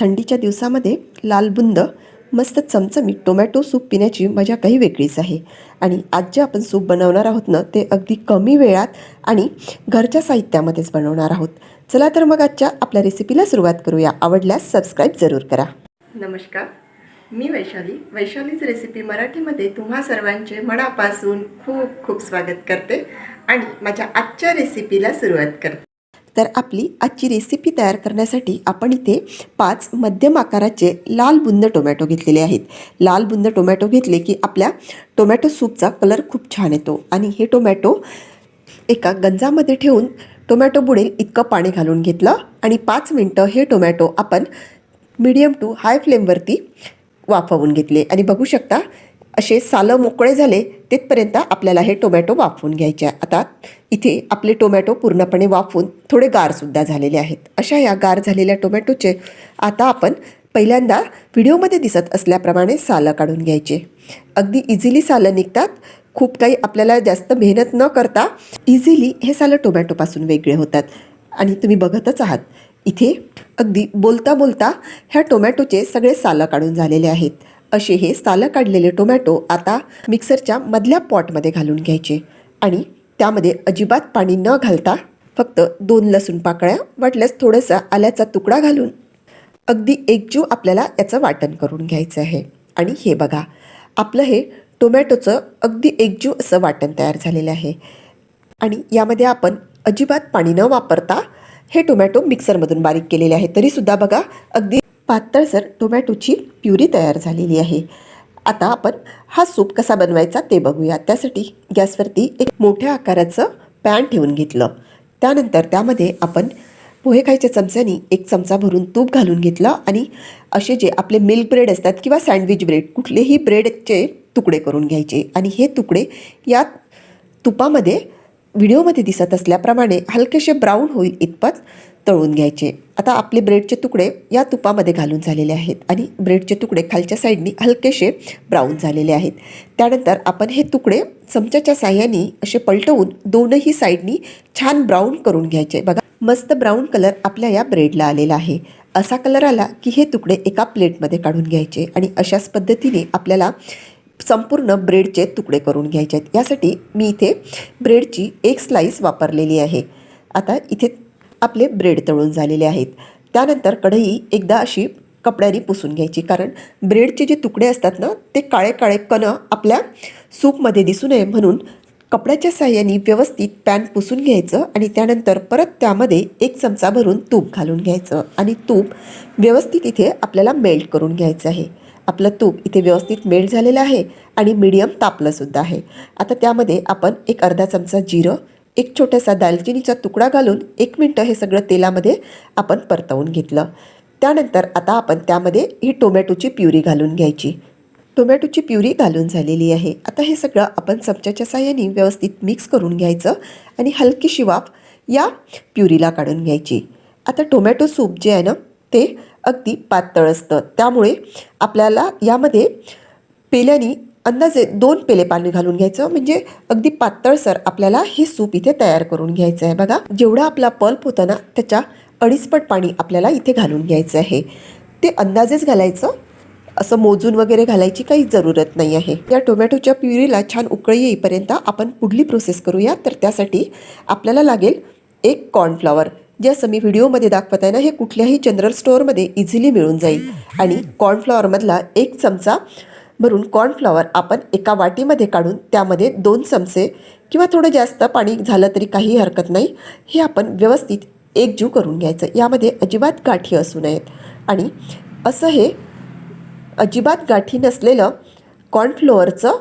थंडीच्या दिवसामध्ये लाल बुंद मस्त चमचमीत टोमॅटो सूप पिण्याची मजा काही वेगळीच आहे. आणि आज जे आपण सूप बनवणार आहोत ना ते अगदी कमी वेळात आणि घरच्या साहित्यामध्येच बनवणार आहोत. चला तर मग आजच्या आपल्या रेसिपीला सुरुवात करूया. आवडल्यास सबस्क्राईब जरूर करा. नमस्कार. मी वैशाली. वैशालीच रेसिपी मराठीमध्ये तुम्हा सर्वांचे मनापासून खूप खूप स्वागत करते आणि माझ्या आजच्या रेसिपीला सुरुवात करते. तर आपली आजची रेसिपी तयार करण्यासाठी आपण इथे पाच मध्यम आकाराचे लाल बुंद टोमॅटो घेतलेले आहेत. लाल बुंद टोमॅटो घेतले की आपल्या टोमॅटो सूपचा कलर खूप छान येतो. आणि हे टोमॅटो एका गंजामध्ये ठेवून टोमॅटो बुडेल इतकं पाणी घालून घेतलं आणि पाच मिनटं हे टोमॅटो आपण मीडियम टू हाय फ्लेमवरती वाफवून घेतले. आणि बघू शकता असे सालं मोकळे झाले तिथपर्यंत आपल्याला हे टोमॅटो वाफवून घ्यायचे. आहे आता इथे आपले टोमॅटो पूर्णपणे वाफवून थोडे गारसुद्धा झालेले आहेत. अशा या गार झालेल्या टोमॅटोचे आता आपण पहिल्यांदा व्हिडिओमध्ये दिसत असल्याप्रमाणे सालं काढून घ्यायचे. अगदी इझिली सालं निघतात. खूप काही आपल्याला जास्त मेहनत न करता इझिली हे सालं टोमॅटोपासून वेगळे होतात. आणि तुम्ही बघतच आहात इथे अगदी बोलता बोलता ह्या टोमॅटोचे सगळे सालं काढून झालेले आहेत. असे हे सालं काढलेले टोमॅटो आता मिक्सरच्या मधल्या पॉटमध्ये घालून घ्यायचे. आणि त्यामध्ये अजिबात पाणी न घालता फक्त दोन लसूण पाकळ्या वाटल्यास थोडंसं आल्याचा तुकडा घालून अगदी एकजीव आपल्याला याचं वाटण करून घ्यायचं आहे. आणि हे बघा आपलं हे टोमॅटोचं अगदी एकजीव असं वाटण तयार झालेलं आहे. आणि यामध्ये आपण अजिबात पाणी न वापरता हे टोमॅटो मिक्सरमधून बारीक केलेले आहे. तरीसुद्धा बघा अगदी पातळसर टोमॅटोची प्युरी तयार झालेली आहे. आता आपण हा सूप कसा बनवायचा ते बघूया. त्यासाठी गॅसवरती एक मोठ्या आकाराचं पॅन ठेवून घेतलं. त्यानंतर त्यामध्ये आपण पोहे खायच्या चमच्यानी एक चमचा भरून तूप घालून घेतलं आणि असे जे आपले मिल्क ब्रेड असतात किंवा सँडविच ब्रेड कुठलेही ब्रेडचे तुकडे करून घ्यायचे. आणि हे तुकडे या तुपामध्ये व्हिडिओमध्ये दिसत असल्याप्रमाणे हलकेसे ब्राऊन होईल इतपत तळून घ्यायचे. आता आपले ब्रेडचे तुकडे या तुपामध्ये घालून झालेले आहेत आणि ब्रेडचे तुकडे खालच्या साईडनी हलकेसे ब्राऊन झालेले आहेत. त्यानंतर आपण हे तुकडे चमच्याच्या साह्याने असे पलटवून दोनही साईडनी छान ब्राऊन करून घ्यायचे. बघा मस्त ब्राऊन कलर आपल्या या ब्रेडला आलेला आहे. असा कलर आला की हे तुकडे एका प्लेटमध्ये काढून घ्यायचे आणि अशाच पद्धतीने आपल्याला संपूर्ण ब्रेडचे तुकडे करून घ्यायचे आहेत. यासाठी मी इथे ब्रेडची एक स्लाईस वापरलेली आहे. आता इथे आपले ब्रेड तळून झालेले आहेत. त्यानंतर कढई एकदा अशी कपड्याने पुसून घ्यायची कारण ब्रेडचे जे तुकडे असतात ना ते काळे काळे कणं आपल्या सूपमध्ये दिसू नये म्हणून कपड्याच्या साह्याने व्यवस्थित पॅन पुसून घ्यायचं आणि त्यानंतर परत त्यामध्ये एक चमचा भरून तूप घालून घ्यायचं आणि तूप व्यवस्थित इथे आपल्याला मेल्ट करून घ्यायचं आहे. आपलं तूप इथे व्यवस्थित मेल्ट झालेलं आहे आणि मीडियम तापलंसुद्धा आहे. आता त्यामध्ये आपण एक अर्धा चमचा जिरं एक छोटासा दालचिनीचा तुकडा घालून एक मिनटं हे सगळं तेलामध्ये आपण परतवून घेतलं. त्यानंतर आता आपण त्यामध्ये ही टोमॅटोची प्युरी घालून घ्यायची. टोमॅटोची प्युरी घालून झालेली आहे. आता हे सगळं आपण चमच्याच्या साह्याने व्यवस्थित मिक्स करून घ्यायचं आणि हलकीशी वाफ या प्युरीला काढून घ्यायची. आता टोमॅटो सूप जे आहे ना ते अगदी पातळ असतं. त्यामुळे आपल्याला यामध्ये पेल्याने अंदाजे दोन पेले पाणी घालून घ्यायचं. म्हणजे अगदी पातळसर आपल्याला हे सूप इथे तयार करून घ्यायचं आहे बघा जेवढा आपला पल्प होता ना त्याच्या अडीचपट पाणी आपल्याला इथे घालून घ्यायचं आहे. ते अंदाजेच घालायचं. असं मोजून वगैरे घालायची काही जरूरत नाही आहे. या टोमॅटोच्या प्युरीला छान उकळी येईपर्यंत आपण पुढली प्रोसेस करूया. तर त्यासाठी आपल्याला लागेल एक कॉर्नफ्लॉवर. जे असं मी व्हिडिओमध्ये दाखवत आहे ना हे कुठल्याही जनरल स्टोअरमध्ये इझिली मिळून जाईल. आणि कॉर्नफ्लॉवरमधला एक चमचा भरून कॉर्नफ्लॉवर आपण एका वाटीमध्ये काढून त्यामध्ये दोन चमचे किंवा थोडं जास्त पाणी झालं तरी काही हरकत नाही. हे आपण व्यवस्थित एकजीव करून घ्यायचं. यामध्ये अजिबात गाठी असू नयेत. आणि असं हे अजिबात गाठी नसलेलं कॉर्नफ्लोअरचं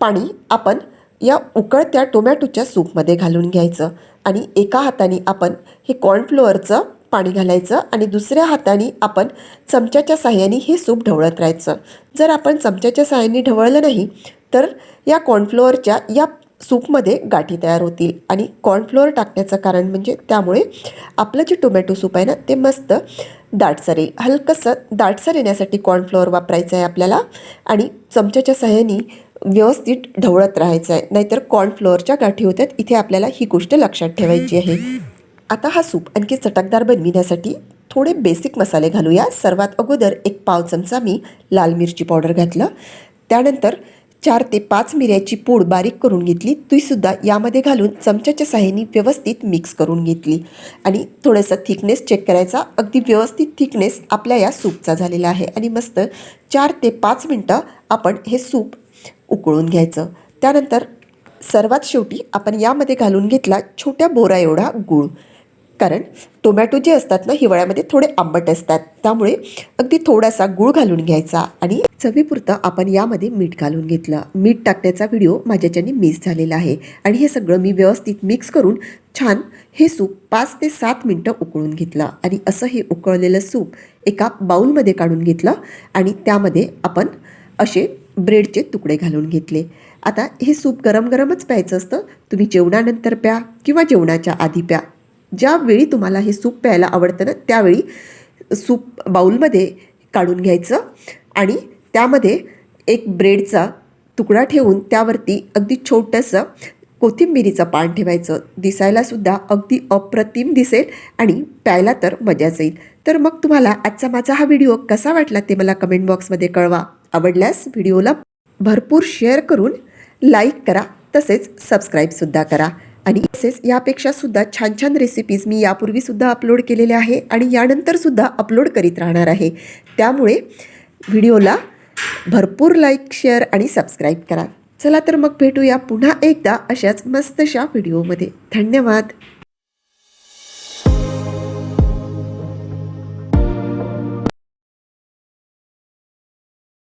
पाणी आपण या उकळत्या टोमॅटोच्या सूपमध्ये घालून घ्यायचं. आणि एका हाताने आपण हे कॉर्नफ्लोअरचं पाणी घालायचं आणि दुसऱ्या हाताने आपण चमच्याच्या साह्याने हे सूप ढवळत राहायचं. जर आपण चमच्याच्या साह्याने ढवळलं नाही तर या कॉर्नफ्लोअरच्या या सूपमध्ये गाठी तयार होतील. आणि कॉर्नफ्लोअर टाकण्याचं कारण म्हणजे त्यामुळे आपलं जे टोमॅटो सूप आहे ना ते मस्त दाटसर येईल हलकंसं दाटसर येण्यासाठी कॉर्नफ्लोअर वापरायचं आहे आपल्याला आणि चमच्याच्या साह्याने व्यवस्थित ढवळत राहायचं आहे. नाहीतर कॉर्नफ्लोअरच्या गाठी होत्यात. इथे आपल्याला ही गोष्ट लक्षात ठेवायची आहे. आता हा सूप आणखी चटकदार बनविण्यासाठी थोडे बेसिक मसाले घालूया. सर्वात अगोदर एक पाव चमचा मी लाल मिरची पावडर घातलं. त्यानंतर चार ते पाच मिऱ्याची पूड बारीक करून घेतली. तीसुद्धा यामध्ये घालून चमच्याच्या साह्याने व्यवस्थित मिक्स करून घेतली. आणि थोडंसं थिकनेस चेक करायचा. अगदी व्यवस्थित थिकनेस आपल्या या सूपचा झालेला आहे. आणि मस्त चार ते पाच मिनटं आपण हे सूप उकळून घ्यायचं. त्यानंतर सर्वात शेवटी आपण यामध्ये घालून घेतला छोट्या बोरा एवढा गूळ. कारण टोमॅटो जे असतात ना हिवाळ्यामध्ये थोडे आंबट असतात. त्यामुळे अगदी थोडासा गूळ घालून घ्यायचा आणि चवीपुरतं आपण यामध्ये मीठ घालून घेतलं. मीठ टाकण्याचा व्हिडिओ माझ्याच्याने मिस झालेला आहे. आणि हे सगळं मी व्यवस्थित मिक्स करून छान हे सूप पाच ते सात मिनटं उकळून घेतलं. आणि असं हे उकळलेलं सूप एका बाऊलमध्ये काढून घेतलं आणि त्यामध्ये आपण असे ब्रेडचे तुकडे घालून घेतले. आता हे सूप गरम गरमच प्यायचं असतं. तुम्ही जेवणानंतर प्या किंवा जेवणाच्या आधी प्या. ज्यावेळी तुम्हाला हे सूप प्यायला आवडतं ना त्यावेळी सूप बाऊलमध्ये काढून घ्यायचं आणि त्यामध्ये एक ब्रेडचा तुकडा ठेवून त्यावरती अगदी छोटंसं कोथिंबिरीचं पान ठेवायचं. दिसायलासुद्धा अगदी अप्रतिम दिसेल आणि प्यायला तर मजाच येईल. तर मग तुम्हाला आजचा माझा हा व्हिडिओ कसा वाटला ते मला कमेंट बॉक्समध्ये कळवा. आवडल्यास व्हिडिओला भरपूर शेअर करून लाईक करा तसेच सबस्क्राईबसुद्धा करा. आणि तसेच यापेक्षा सुद्धा छान छान रेसिपीज मी यापूर्वीसुद्धा अपलोड केलेल्या आहे आणि यानंतरसुद्धा अपलोड करीत राहणार आहे. त्यामुळे व्हिडिओला भरपूर लाईक शेअर आणि सबस्क्राईब करा. चला तर मग भेटूया पुन्हा एकदा अशाच मस्तशा व्हिडिओमध्ये धन्यवाद.